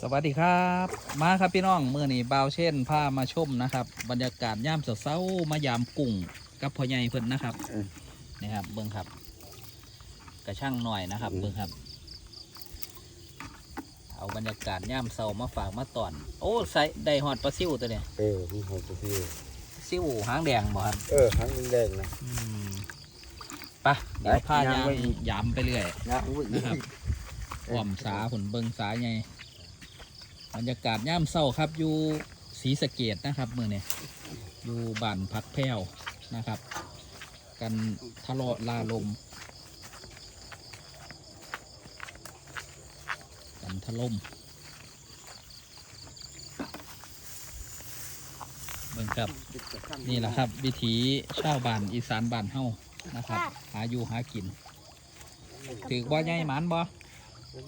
สวัสดีครับ มาครับพี่น้องมื่อนี้บ่าวเช่นพามาชมนะครับ บรรยากาศย่ามเช้าๆมายามกุ้งกับพ่อใหญ่เพิ่นนะครับนี่ครับ เบิ้งครับ กระช่างหน่อยนะครับ เบิ้งครับ เอาบรรยากาศย่ามเช้ามาฝากมาตอน โอ้ใส่ได้หอดปลาซิวตัวเนี่ยเออมันหอมตัวที่ซิวหางแดงบ่ครับเออหางแดงๆนะอืมไปะเดี๋ยวพาไปย่างย่างไว้อีกยามไปเรื่อยนะอุ้ยนะครับ หอมสาผลเบิงสาไงบรรยากาศย่ามเศร้าครับอยู่ศรีสะเกดนะครับมือเนี่ยอยู่บ้านพักแพ้วนะครับ กันทะเลาะลาลม กันทะลมเบิ่งครับ นี่แหละครับ วิถีชาวบ้านอีสานบ้านเฮานะครับ หาอยู่หากินถือบ่ใหญ่หมันบ่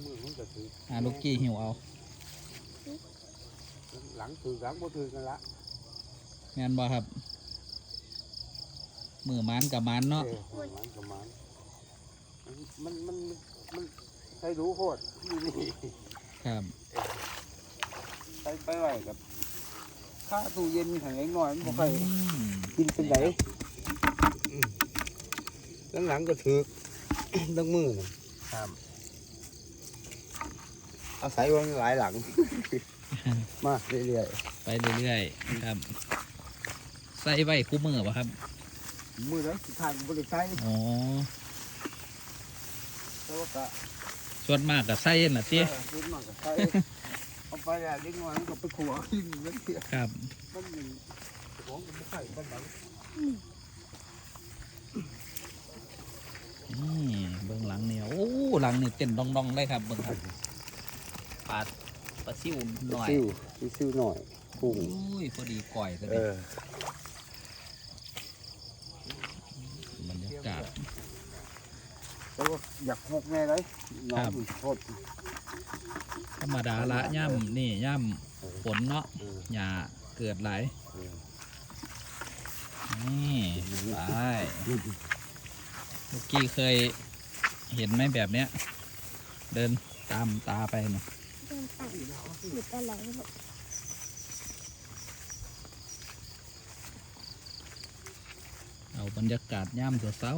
มือมันก็ถือหาลูกกี้หิวเอาหลังถือหลังบ่ถือกันละงานบ่ครับ มือหมันกับมันเนาะเออหลังกับมันมันมันมันมันใส่รู้โคตรอยู่นี่ครับใส่ไปไว้กับข้าตู้เย็นแห้งหน่อยมันบ่ค่อยอืมกินเป็นไหนหลังๆก็ถือตั้งมือน่ะครับ อาศัยไว้หลายหลัง มาเรื่อยไปเรื่อยๆครับ ใส่ไว้คู่มือป่ะครับ ๆมือนั้นสุดท้ายก็บ่ได้ใช้อ๋อ แต่ว่าก็ส่วนมากกับใส่น่ะเตี้ยเออรุ่นมากก็ใช้เอาไปแล้วเล็กน้อยมันก็ไปขัวกินนั่นเสียครับ มันหนึ่งของก็ไม่ใช่บ้านหลังนี่เบื้องหลังเนี่ยโอ้หลังนี่เต้นดองๆเลยครับเบื้องครับ ปลาปลาซิวหน่อยซิวซิวหน่อยกุ้งอุ้ยพอดีก่อยตัวเอนี้อบรรยากาศแต่ว่าอยากหกแน่เลยน้อครังบมันโทษธรรมดาละย่ำนี่ย่ำฝนเนาะเออหญ้าเกิดหลายเออนี่ไปลูกกี้เคยเห็นไหมแบบเนี้ย เดินตามตาไปเนี่ย เดินตัดหยุดอะไรเอาบรรยากาศย่ำเช้า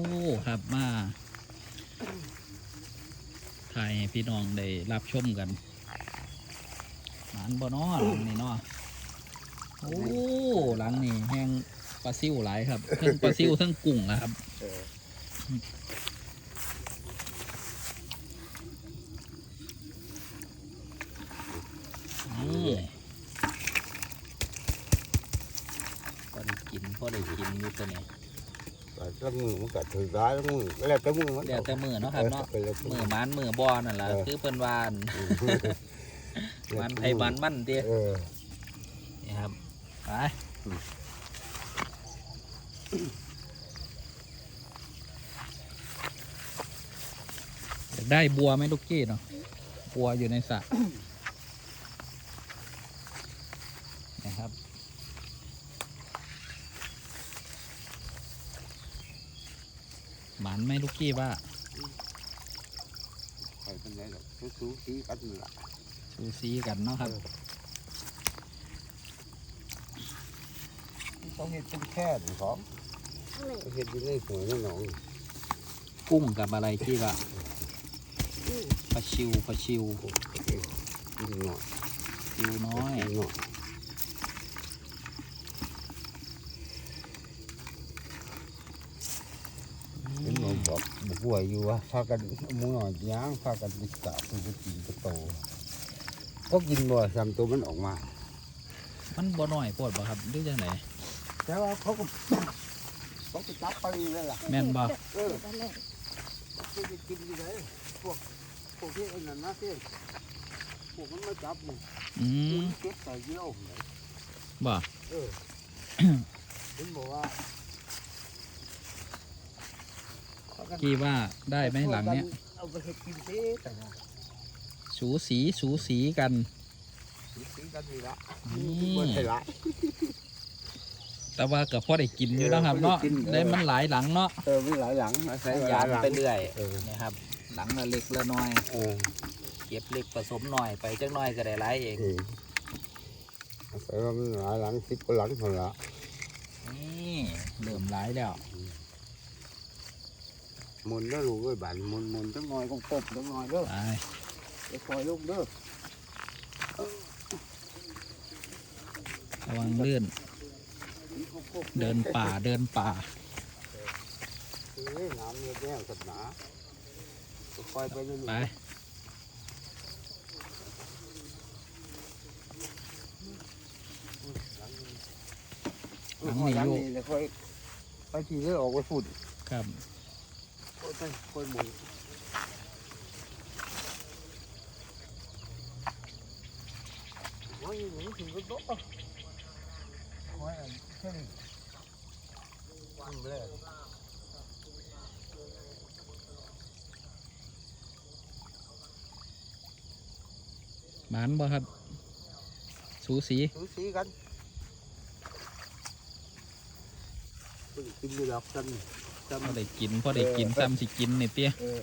ครับมาถ่ายให้พี่น้องได้รับชมกันหมานบ่นอหลังนี่เนาะโอ้หลังนี่แห้งปลาซิวหลายครับทั้งปลาซิวทั้งกุ้งนะครับ เออ นี่พอได้ กินพอได้กินอยู่ตัวนี้แต่ละมือมันก็ถือร้ายละมือแล้วแต่มือมันเดี๋ยวแต่มือเนาะครับเนาะออแล้วแต่มือมันมือบอนั่นแหละเออคือเพิ่นวาอันเออมันไทยมันมันเดียเออนี่ครับไปอยากได้บัวไหมลูกกี้เนาะบัวอยู่ในสระนะครับ หมัน ไหมลูกกี้ว่าใครเป็นไรหรอกสูงสีกันนี่ล่ะซูซีกันเนาะครับต้องเห็ดเป็นแค่หรือของอะไรต้องเห็ดอยู่ในหัวในหนองกุ้งกับอะไรกี้ว่าปลาชิวปลาชิวนิดหน่อยชิวน้อยนิดหน่อยเป็นหนองบอ กบอกป่วยอยู่ว่าพากันมือหน่อยย่างพากันไปกะตัวกินตัวโตก็กินบ่อยสามตัวมันออกมา มันบ่น้อยโพดบ่ครับหรือจังไดแต่ว่าเขาก็เขาก็จับไปเลยล่ะแม่นบ่เอออะไรเขาจะกินอยู่ไหนพวกพวกที่ไอ้นั่นนะที่พวกมันมาจับมึงอืมเก็บใส่เยี่ยวเลยบ่เออผมบอกว่าเขา กันกี้ว่าได้ไหมหลังเนี้ยเอาไปเห็ดกินสิแต่ว่าสูสีสูสีกันสีสีกันดีละอืมบ่ใช่ละแต่ว่าก็พอได้กินอยู่เนาะครับเนาะพอได้กินเออได้มันหลายหลังเนาะเออมีหลายหลังอาศัยหยาลายนหลังไปเรื่อยเออนะครับหลังละเล็กละน้อยเออก็บเล็กผสมหน่อยไปจักหน่อยก็ได้หลายเองเอออาศัยว่ามันหลายหลังสิบกว่าหลังคนละนี่เริ่มหลายแล้วห มุนแล้วลูกเอ้ยบานหมุนหมุนจังหน่อยก็ปบจังหน่อยเด้อไปไปคอยลูกเด้อระวังลื่นเดินป่าเดินป่าเอ้ยน้ำเนี่ยแย่สับหนาคอยไปเรื่อยๆไปหลังนี้อยู่เลยค่อยไปทีเรือออกไปฝุ่นครับ ค่อยไปค่อยหมุนโอ้ยหมุนถึงก็โต๊ะค่อยอันแค่นี้วางเลยหมานบ่ครับ สูสี สูสีกันเพิ่งกินอยู่ดอกกัน จพอได้กินพอได้กินซ้ำสิกินนี่เตี้ยำเออ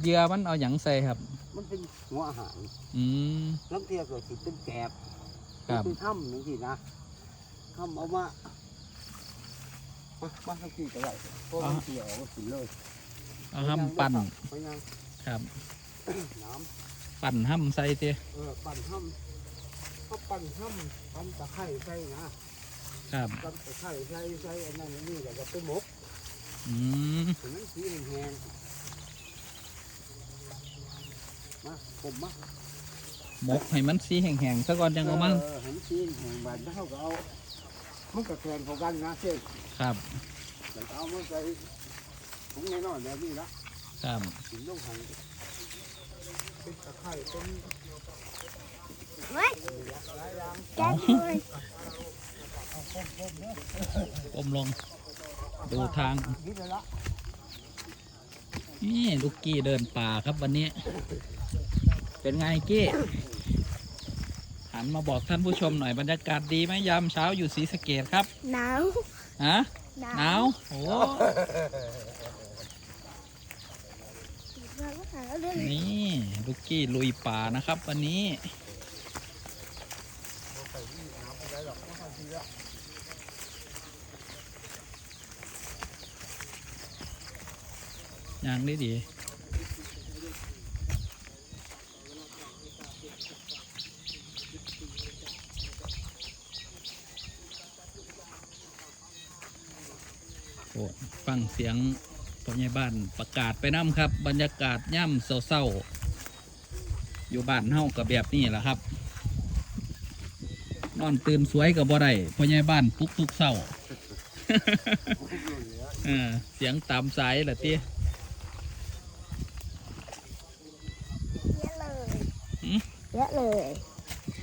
เหยื่อมันเอาหยังใส่ครับ มันเป็นหัวอาหารอืมน้ำเทียก็สิเป็นแกบครับเป็นถ้ำนี่สินะถ้ำเอามามามาทั้งที่ก็ได้เพราะมันเกี่ยวก็สิเลยเอาห้ำปั่น ไปยังครับ น้ ปั่นห้ำใส่เตี้ยำเออปั่นถ้ำเขาปั่นถ้ำปั่นตะไคร้ใส่นะครับปั่นตะไคร้ใส่ใส่อันนั้นอันนี่แล้วก็ไปหมกอืมถึงนั้นสีแห้งๆมาผมมาหมกให้มันสีแห้งๆซะก่อนยังเอามาเออเห็นสีแห้งบานเท่าก็เอามันก็แทนของกันนะเช่นครับแต่เอามาใส่ถุงแน่นอนแบบนี้ละครับถึงต้องหั่น เป็นตะไคร้เป็นเฮ้ยหลายอย่างแก๊สเลยก้มลง ดูทางนิดเดียวละนี่ลูกกี้เดินป่าครับวันนี้ เป็นไงกี้ หันมาบอกท่านผู้ชมหน่อยบรรยากาศดีไหมยามเช้าอยู่ศรีสะเกดครับ หนาว ฮะ หนาว โอ้ หนาวหนาวเลย นี่ ลูกกี้ลุยป่านะครับ วันนี้ ยังได้ดีโอ้ฟังเสียงพ่อใหญ่บ้านประกาศไปน้ำครับ บรรยากาศย่ำเศร้าๆ อยู่บ้านเฮากับแบบนี้แหละครับ นอนตื่นสวยกับบ่ได้พ่อใหญ่บ้านปลุกทุกเศร้า เออเสียงตามสายละตีเยอะเลยหืมเยอะเลย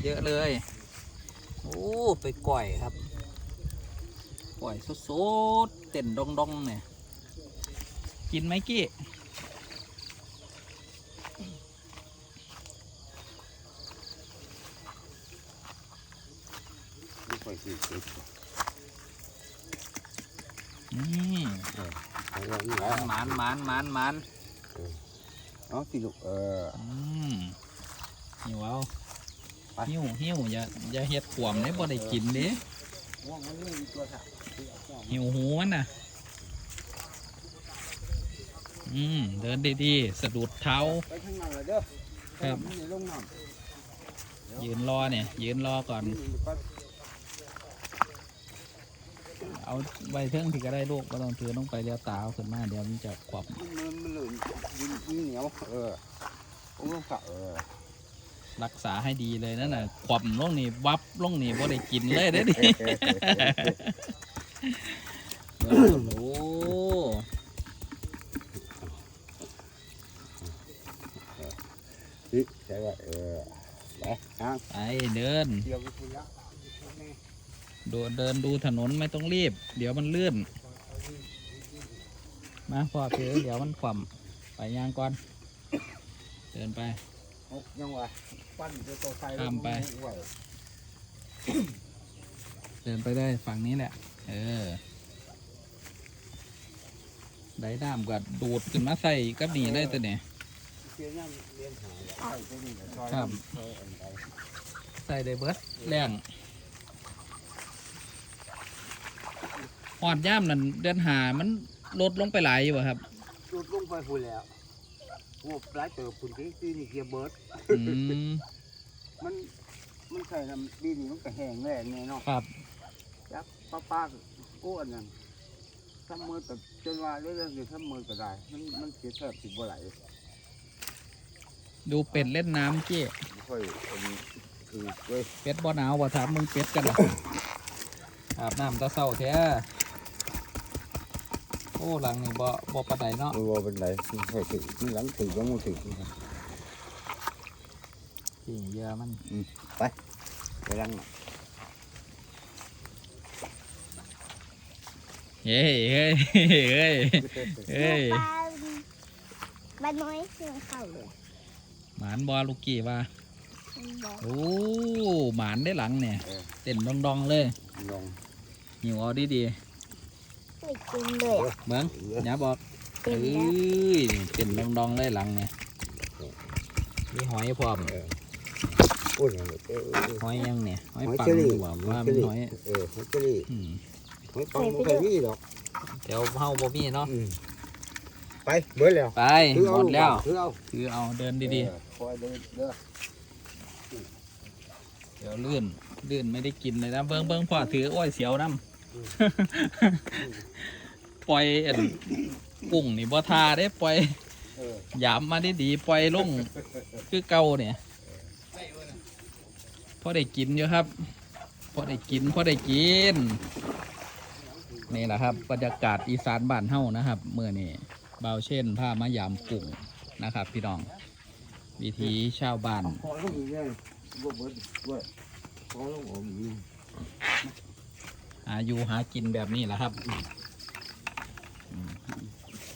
เยอะเลย โอ้ ไปก่อยครับ ก่อยสดๆเต้นดองๆเนี่ย กินไหมกี้ ไม่ค่อยสิเสร็จ นี่ เอาอย่างนี้แหละ ห มานหมานหมานหมานเอาสิลูกเอออืมหิวเอาไปหิวหิวอย่าอย่าเฮ็ดขวมเลยบ่ได้กินเด้ว่างมันนี่มีตัวสัตว์ที่เอาเข้ามาหิวหูมันน่ะ อืม เดินดีๆสะดุดเท้าไปข้างในเลยเด้อครับมันในลงน้ำยืนรอเนี่ยยืนรอก่อน นี่มันก็ เอาใบเทิงที่ก็ได้ลูกก็ต้องถือต้องไปเลี้ยวตาเอาขึ้นมาเดี๋ยวมันจะขวบมันมันมันเหลือดินเหนียวเออผมต้องกะเออรักษาให้ดีเลยนั่นน่ะขวบลงนี่วับลงนี่บ่ได้กินเลยเด้อดิโอ้โหนี่ใช่ว่าเออไปอะไปเดินเดี๋ยวไปคุยละ ดูเดินดูถนนไม่ต้องรีบ เดี๋ยวมันลื่น มาพ่อถือเดี๋ยวมันขวำไปย่างก่อน เดินไปโอ้ยังวะปั้นตัวโตไฟข้ามไป เดินไปได้ฝั่งนี้แหละ เอเออได้น้ำก็ดูดขึ้นมาใส่กับนี่เลยตัวเนี่ยเสียน้ำเลี้ยงหาใส่ตัวนี้ก็ซอยครับซอยอันใดใส่ได้เบิดแรง หอดย่ามนั่นเดือนหามันลดลงไปหลายอยู่บ่ครับจุดลงไปพูนแล้วงบหลายเติบคุณที่ที่นี่เกียร์เบิร์ดอืมมันมันใส่น้ำดินนี่มันก็แห้งแล้งแน่เนาะครับจักป้าป้าๆอ้วนนั่นทำมือแต่จนว่าเรื่องๆอยู่ทำมือก็ได้ มันมันเสียแทบสิบบ่ไหลดูเป็ดเล่นน้ำเจ๊ไม่ค่อยอันนี้คือเว้ยเป็ดบ่หนาวบ่ถามมึงเป็ดกันเหรออาบน้ำตะเศร้าแท้โอ้หลังนี่บ่บ่ปานใดเนาะมันว่าเป็นไรมันค่อยถึงมันหลังถึงก็มันถึงที่เยอะมันไปหลังน่ะเฮ้ยเฮ้ยเฮ้ยเฮ้ยปลาปลาน้อยเชื่อเข้าเลยหมานบ่ลูกกี้ว่ามันบอกโอ้หมานได้หลังเนี่ยเออเต้นดองๆเลยลองหิวเอาดี ไม่กินเลยอะๆเมืองเอออย่าบอกเป็เอ้นแล้วยนี่เต้นดองๆเลยหลังเนี่ยมีหอยพร้อมเอออ้วนเลยเออเออหอยยังเนี่ยหอยหอยปังเชอรี่ดีกว่าว่ามันหอยเออหอยเชอรี่อืมหอยปังมันเคยมีหรอกแถวเฮาบ่มีเนาะอืมไปเบิดแล้วไปถือหเอามดแล้วถือเอาถือเอาเดินดีเออคอยเดินเด้อๆเดี๋ยวลื่นลื่นไม่ได้กินเลยนะเบิ้งเบิ้งพ่อถือโอ้ยเสียวน้ำ ปล่อยอันกุ้งนี่บ่ทาได้ปล่อยหยามมาได้ดีปล่อยลงคือเก่าเนี่ยพอได้กินอยู่ครับพอได้กินพอได้กินนี่แหละครับบรรยากาศอีสานบ้านเฮ้านะครับเมื่อนี่เบาวเช่นผ้ามายามกุ้งนะครับ พี่น้อง วิธีชาวบ้าน หาอยู่หากินแบบนี้แหละครับ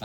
ไป